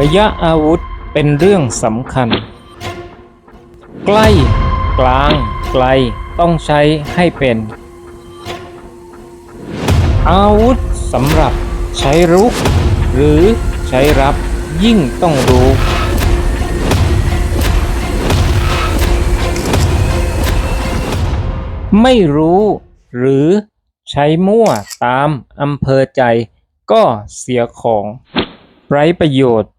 ระยะอาวุธเป็นเรื่องสำคัญ ใกล้ กลาง ไกลต้องใช้ให้เป็น อาวุธสำหรับใช้รุก หรือใช้รับยิ่งต้องรู้ไม่รู้หรือใช้มั่วตามอำเภอใจก็เสียของ ไร้ประโยชน์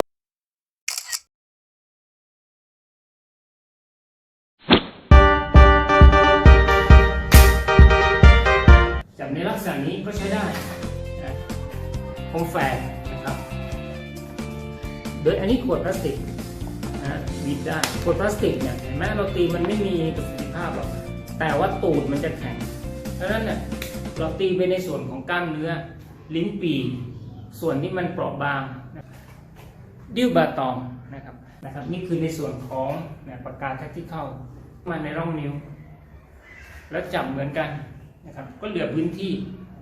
จับในลักษณะนี้ก็ใช้ได้นะคมแฝกนะครับ โดยอันนี้ขวดพลาสติกนะบีบได้ขวดพลาสติกเนี่ยเห็นไหมเราตีมันไม่มีประสิทธิภาพหรอกแต่ว่าตูดมันจะแข็งเพราะนั้นเนี่ยเราตีไปในส่วนของกล้ามเนื้อลิ้นปีส่วนที่มันเปราะบางดิ้วบาตองนะครับนะครับ นี่คือในส่วนของปากกาแท็กที่เข้ามาในร่องนิ้ว แล้วจับเหมือนกันนะครับ ก็เหลือพื้นที่